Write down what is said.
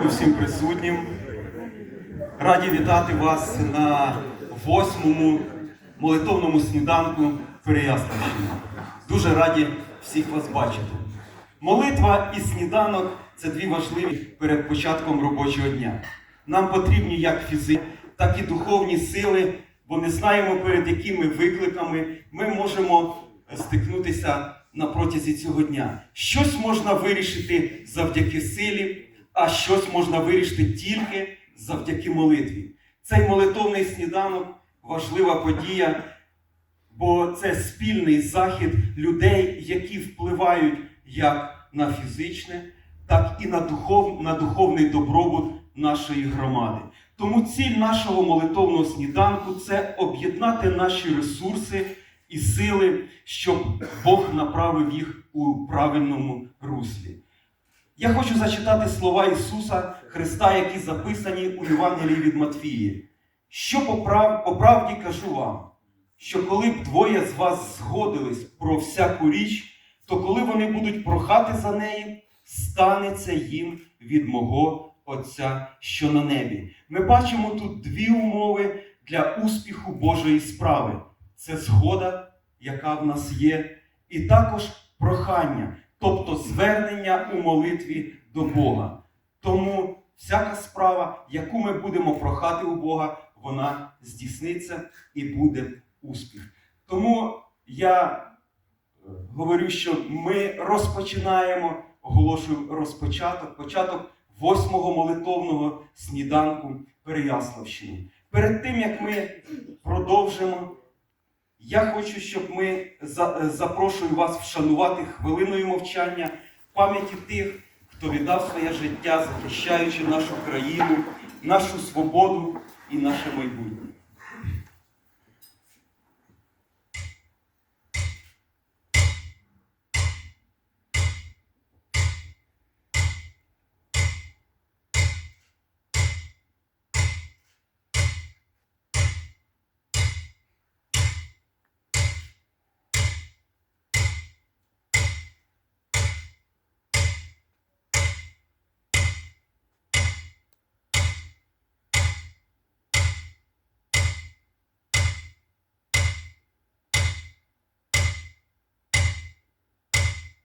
Всім присутнім. Раді вітати вас на восьмому молитовному сніданку Переяславщини. Дуже раді всіх вас бачити. Молитва і сніданок це дві важливі перед початком робочого дня. Нам потрібні як фізичні, так і духовні сили, бо не знаємо, перед якими викликами ми можемо стикнутися на протязі цього дня. Щось можна вирішити завдяки силі, а щось можна вирішити тільки завдяки молитві. Цей молитовний сніданок важлива подія, бо це спільний захід людей, які впливають як на фізичне, так і на, духов, на духовний добробут нашої громади. Тому ціль нашого молитовного сніданку це об'єднати наші ресурси і сили, щоб Бог направив їх у правильному руслі. Я хочу зачитати слова Ісуса Христа, які записані у Євангелії від Матфії. Що по, прав... по правді кажу вам, що коли б двоє з вас згодились про всяку річ, то коли вони будуть прохати за неї, станеться їм від мого Отця, що на небі. Ми бачимо тут дві умови для успіху Божої справи: це згода, яка в нас є, і також прохання, тобто звернення у молитві до Бога. Тому всяка справа, яку ми будемо прохати у Бога, вона здійсниться і буде успіх. Тому я е, говорю, що ми розпочинаємо, оголошую розпочаток, початок восьмого молитовного сніданку Переяславщини. Перед тим як ми продовжимо, я хочу, щоб ми е, запрошую вас вшанувати хвилиною мовчання пам'яті тих, хто віддав своє життя, захищаючи нашу країну, нашу свободу і наше майбутнє.